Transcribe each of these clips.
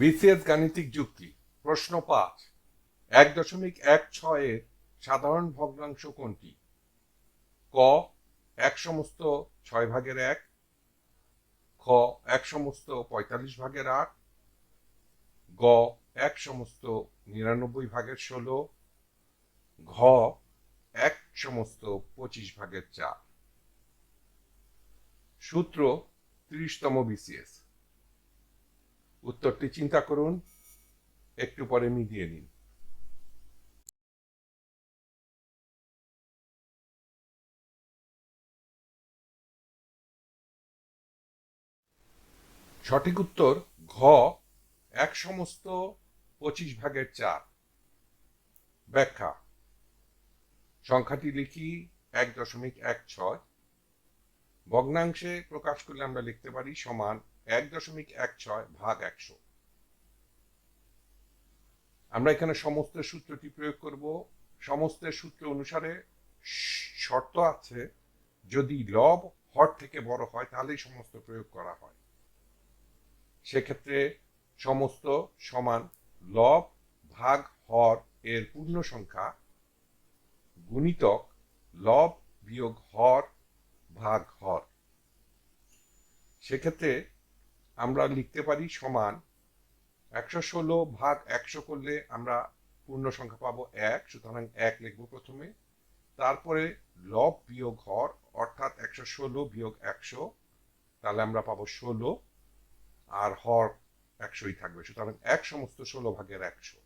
BCS গাণিতিক যুক্তি, প্রশ্ন পাঁচ। এক দশমিক এক ছয়ের সাধারণ ভগ্নাংশ কোনটি? ক, এক সমস্ত ছয় ভাগের এক। খ, এক সমস্ত পঁয়তাল্লিশ ভাগের আট। গ, এক সমস্ত নিরানব্বই ভাগের ষোলো। ঘ, এক সমস্ত পঁচিশ ভাগের চার। সূত্র ত্রিশতম বিসিএস। উত্তরটি চিন্তা করুন, একটু পরে মিলিয়ে নিন। সঠিক উত্তর, ঘ, এক সমস্ত পঁচিশ ভাগের চার। ব্যাখ্যা, সংখ্যাটি লিখি এক দশমিক এক ছয়। ভগ্নাংশে প্রকাশ করলে আমরা লিখতে পারি সমান এক দশমিক এক ছয় ভাগ একশো। আমরা এখানে সমস্ত সূত্রটি প্রয়োগ করব? সমস্ত সূত্র অনুসারে শর্ত আছে, যদি লব হর থেকে বড় হয় তাহলেই সমস্ত প্রয়োগ করা হয়। সেক্ষেত্রে সমস্ত সমান লব ভাগ হর এর পূর্ণ সংখ্যা গুণিতক লব বিয়োগ হর ভাগ হর। সেক্ষেত্রে আমরা লিখতে পারি সমান একশো ষোলো ভাগ একশো করলে আমরা পূর্ণ সংখ্যা পাবো এক, সুতরাং এক লিখব প্রথমে। তারপরে লব বিয়োগ হর, অর্থাৎ একশো ষোলো বিয়োগ একশো, তাহলে আমরা পাবো ষোলো, আর হর একশোই থাকবে, সুতরাং এক সমস্ত ষোলো ভাগের একশো।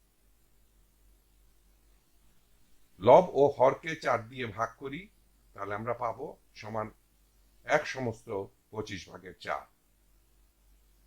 লব ও হরকে চার দিয়ে ভাগ করি, তাহলে আমরা পাবো সমান এক সমস্ত পঁচিশ ভাগের চার।